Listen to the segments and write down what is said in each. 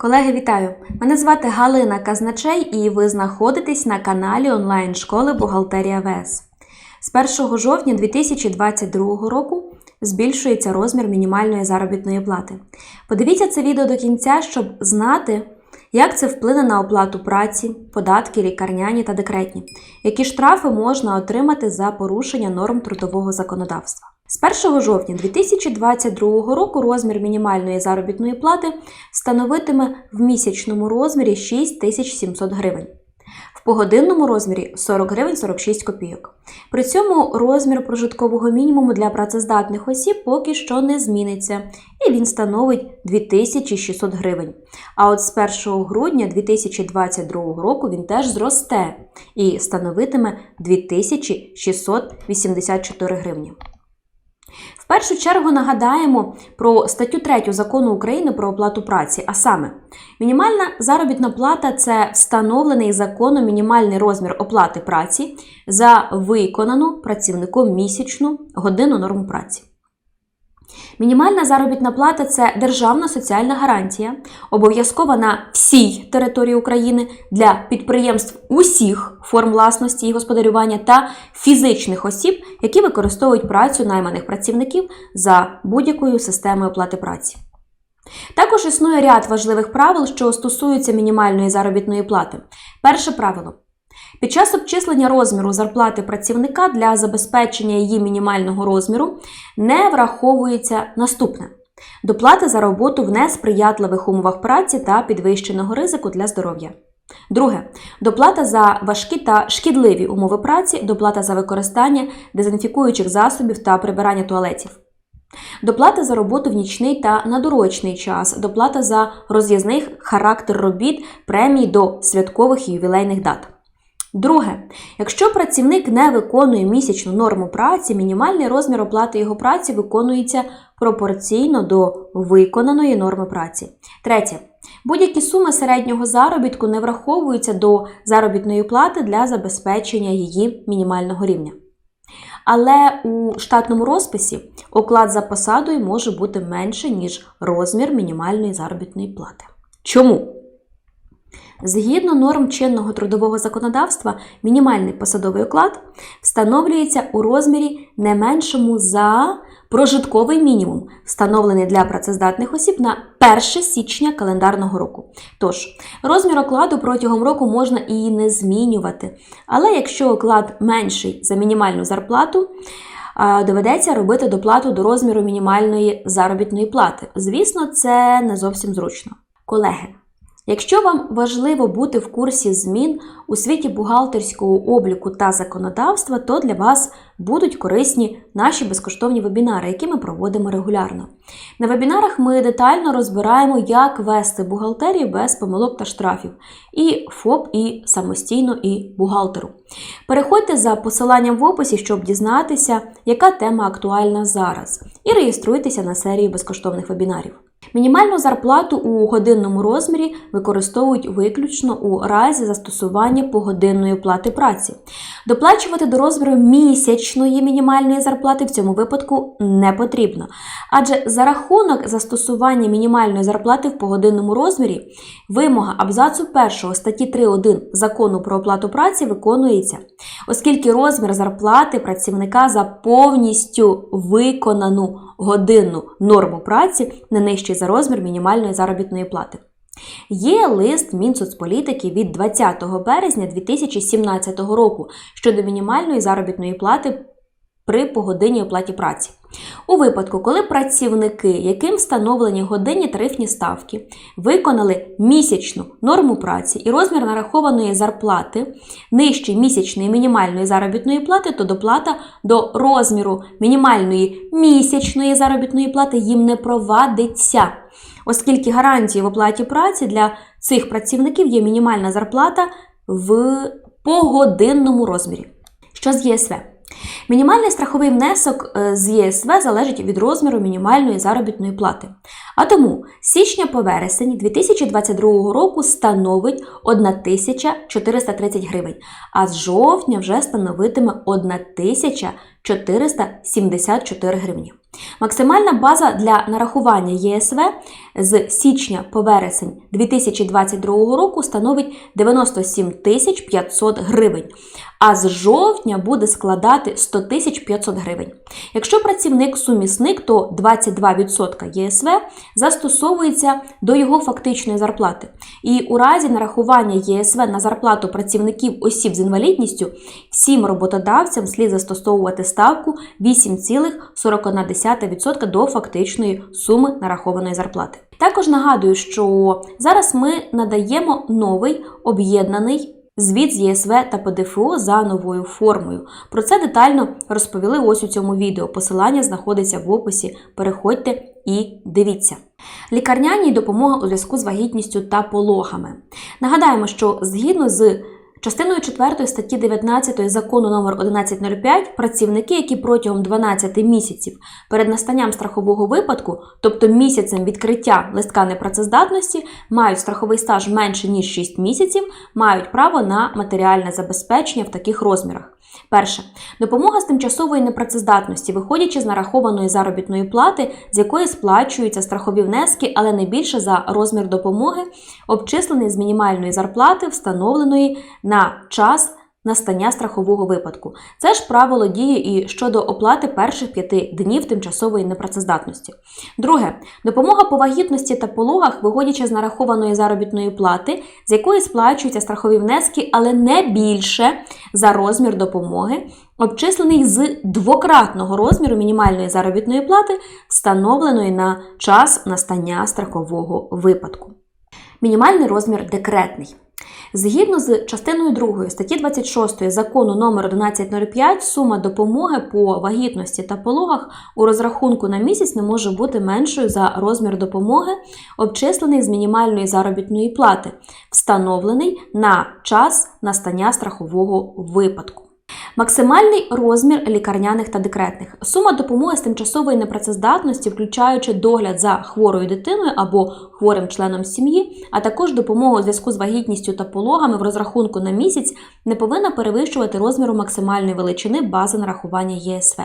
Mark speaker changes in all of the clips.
Speaker 1: Колеги, вітаю! Мене звати Галина Казначей, і ви знаходитесь на каналі онлайн-школи Бухгалтерія ВС. З 1 жовтня 2022 року збільшується розмір мінімальної заробітної плати. Подивіться це відео до кінця, щоб знати, як це вплине на оплату праці, податки, лікарняні та декретні, які штрафи можна отримати за порушення норм трудового законодавства. З 1 жовтня 2022 року розмір мінімальної заробітної плати становитиме в місячному розмірі 6700 гривень, в погодинному розмірі 40 гривень 46 копійок. При цьому розмір прожиткового мінімуму для працездатних осіб поки що не зміниться, і він становить 2600 гривень. А от з 1 грудня 2022 року він теж зросте і становитиме 2684 гривні. Першу чергу нагадаємо про статтю 3 закону України про оплату праці, а саме, мінімальна заробітна плата це встановлений законом мінімальний розмір оплати праці за виконану працівником місячну годину норму праці. Мінімальна заробітна плата це державна соціальна гарантія, обов'язкова на всій території України для підприємств усіх форм власності і господарювання та фізичних осіб, які використовують працю найманих працівників за будь-якою системою оплати праці. Також існує ряд важливих правил, що стосуються мінімальної заробітної плати. Перше правило. Під час обчислення розміру зарплати працівника для забезпечення її мінімального розміру не враховується наступне: доплата за роботу в несприятливих умовах праці та підвищеного ризику для здоров'я. Друге доплата за важкі та шкідливі умови праці, доплата за використання дезінфікуючих засобів та прибирання туалетів. Доплата за роботу в нічний та надурочний час, доплата за роз'їзний характер робіт, премій до святкових і ювілейних дат. Друге, якщо працівник не виконує місячну норму праці, мінімальний розмір оплати його праці виконується пропорційно до виконаної норми праці. Третє. Будь-які суми середнього заробітку не враховуються до заробітної плати для забезпечення її мінімального рівня. Але у штатному розписі оклад за посадою може бути менше, ніж розмір мінімальної заробітної плати. Чому? Згідно норм чинного трудового законодавства, мінімальний посадовий оклад встановлюється у розмірі не меншому за прожитковий мінімум, встановлений для працездатних осіб на 1 січня календарного року. Тож, розмір окладу протягом року можна і не змінювати. Але якщо оклад менший за мінімальну зарплату, доведеться робити доплату до розміру мінімальної заробітної плати. Звісно, це не зовсім зручно. Колеги. Якщо вам важливо бути в курсі змін у світі бухгалтерського обліку та законодавства, то для вас будуть корисні наші безкоштовні вебінари, які ми проводимо регулярно. На вебінарах ми детально розбираємо, як вести бухгалтерію без помилок та штрафів, і ФОП, і самостійно, і бухгалтеру. Переходьте за посиланням в описі, щоб дізнатися, яка тема актуальна зараз, і реєструйтеся на серію безкоштовних вебінарів. Мінімальну зарплату у годинному розмірі використовують виключно у разі застосування погодинної плати праці. Доплачувати до розміру місячної мінімальної зарплати в цьому випадку не потрібно, адже за рахунок застосування мінімальної зарплати в погодинному розмірі вимога абзацу 1 статті 3.1 закону про оплату праці виконується, оскільки розмір зарплати працівника за повністю виконану годинну норму праці не нижчий за розмір мінімальної заробітної плати. Є лист Мінсоцполітики від 20 березня 2017 року щодо мінімальної заробітної плати при погодинній оплаті праці. У випадку, коли працівники, яким встановлені годинні тарифні ставки, виконали місячну норму праці і розмір нарахованої зарплати нижче місячної мінімальної заробітної плати, то доплата до розміру мінімальної місячної заробітної плати їм не провадиться, оскільки гарантією в оплаті праці для цих працівників є мінімальна зарплата в погодинному розмірі. Що з ЄСВ? Мінімальний страховий внесок е, з ЄСВ залежить від розміру мінімальної заробітної плати. А тому січня по вересень 2022 року становить 1430 гривень, а з жовтня вже становитиме 1474 гривні. Максимальна база для нарахування ЄСВ з січня по вересень 2022 року становить 97 тисяч 500 гривень, а з жовтня буде складати 100 тисяч 500 гривень. Якщо працівник сумісник, то 22% ЄСВ застосовується до його фактичної зарплати. І у разі нарахування ЄСВ на зарплату працівників осіб з інвалідністю всім роботодавцям слід застосовувати ставку 8,41% до фактичної суми нарахованої зарплати. Також нагадую, що зараз ми надаємо новий об'єднаний звіт з ЄСВ та ПДФО за новою формою. Про це детально розповіли ось у цьому відео. Посилання знаходиться в описі. Переходьте і дивіться. Лікарняні допомога у зв'язку з вагітністю та пологами. Нагадаємо, що згідно з Частиною 4 статті 19 закону номер 1105 працівники, які протягом 12 місяців перед настанням страхового випадку, тобто місяцем відкриття листка непрацездатності, мають страховий стаж менше ніж 6 місяців, мають право на матеріальне забезпечення в таких розмірах. Перше. Допомога з тимчасової непрацездатності, виходячи з нарахованої заробітної плати, з якої сплачуються страхові внески, але не більше за розмір допомоги, обчислений з мінімальної зарплати, встановленої на час настання страхового випадку. Це ж правило діє і щодо оплати перших п'яти днів тимчасової непрацездатності. Друге, допомога по вагітності та пологах, виходячи з нарахованої заробітної плати, з якої сплачуються страхові внески, але не більше за розмір допомоги, обчислений з двократного розміру мінімальної заробітної плати, встановленої на час настання страхового випадку. Мінімальний розмір декретний. Згідно з частиною 2 статті 26 закону номер 1105 сума допомоги по вагітності та пологах у розрахунку на місяць не може бути меншою за розмір допомоги, обчислений з мінімальної заробітної плати, встановлений на час настання страхового випадку. Максимальний розмір лікарняних та декретних. Сума допомоги з тимчасової непрацездатності, включаючи догляд за хворою дитиною або хворим членом сім'ї, а також допомогу у зв'язку з вагітністю та пологами в розрахунку на місяць, не повинна перевищувати розміру максимальної величини бази нарахування ЄСВ.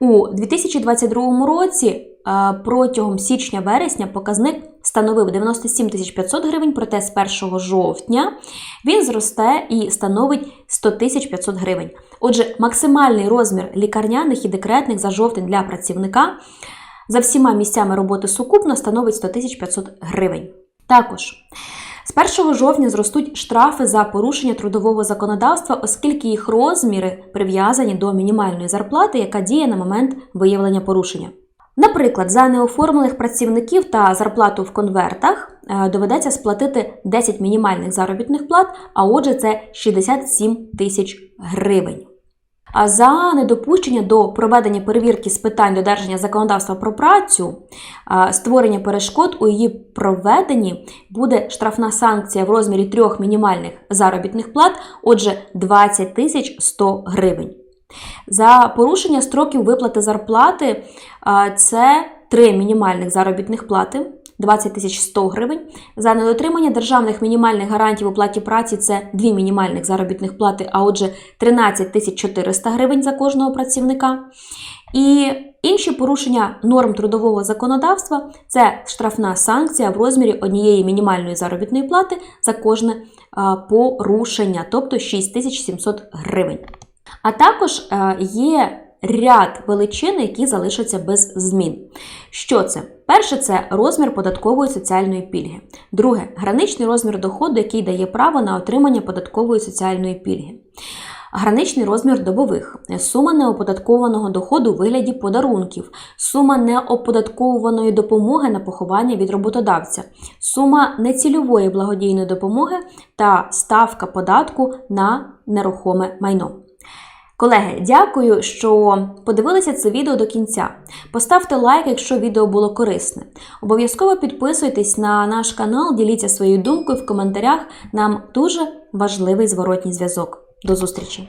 Speaker 1: У 2022 році протягом січня-вересня показник становив 97 500 гривень, проте з 1 жовтня він зросте і становить 100 500 гривень. Отже, максимальний розмір лікарняних і декретних за жовтень для працівника за всіма місцями роботи сукупно становить 100 500 гривень. Також з 1 жовтня зростуть штрафи за порушення трудового законодавства, оскільки їх розміри прив'язані до мінімальної зарплати, яка діє на момент виявлення порушення. Наприклад, за неоформлених працівників та зарплату в конвертах е, доведеться сплатити 10 мінімальних заробітних плат, а отже, це 67 тисяч гривень. А за недопущення до проведення перевірки з питань додержання законодавства про працю, створення перешкод у її проведенні буде штрафна санкція в розмірі трьох мінімальних заробітних плат, отже, 20 тисяч 100 гривень. За порушення строків виплати зарплати це три мінімальних заробітних плати. 20 тисяч 100 гривень. За недотримання державних мінімальних гарантій в оплаті праці це 2 мінімальних заробітних плати, а отже, 13 тисяч 400 гривень за кожного працівника. І інші порушення норм трудового законодавства це штрафна санкція в розмірі однієї мінімальної заробітної плати за кожне порушення, тобто 6700 гривень. А також е, є ряд величин, які залишаться без змін. Що це? Перше це розмір податкової соціальної пільги. Друге граничний розмір доходу, який дає право на отримання податкової соціальної пільги. Граничний розмір добових, сума неоподаткованого доходу у вигляді подарунків, сума неоподатковуваної допомоги на поховання від роботодавця, сума нецільової благодійної допомоги та ставка податку на нерухоме майно. Колеги, дякую, що подивилися це відео до кінця. Поставте лайк, якщо відео було корисне. Обов'язково підписуйтесь на наш канал, діліться своєю думкою в коментарях. Нам дуже важливий зворотній зв'язок. До зустрічі!